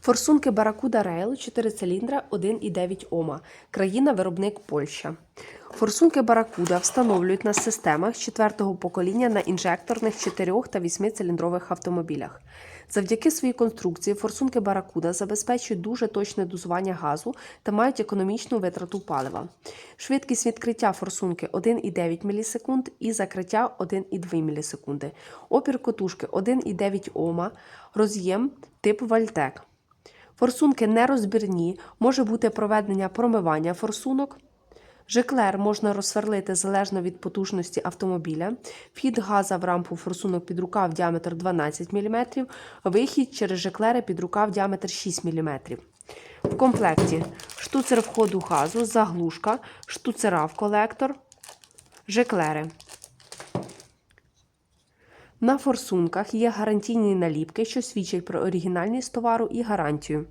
Форсунки Barracuda Rail 4 циліндра 1,9 Ома. Країна-виробник Польща. Форсунки Barracuda встановлюють на системах четвертого покоління на інжекторних 4 та 8 циліндрових автомобілях. Завдяки своїй конструкції форсунки Barracuda забезпечують дуже точне дозування газу та мають економічну витрату палива. Швидкість відкриття форсунки 1,9 мілісекунд і закриття 1,2 мілісекунди. Опір котушки 1,9 Ома, роз'єм тип Вальтек. Форсунки нерозбірні, може бути проведення промивання форсунок. Жеклер можна розсверлити залежно від потужності автомобіля. Вхід газа в рампу форсунок під рукав діаметр 12 мм, вихід через жеклери під рукав діаметр 6 мм. В комплекті штуцер входу газу, заглушка, штуцерав колектор, жеклери. На форсунках є гарантійні наліпки, що свідчать про оригінальність товару і гарантію.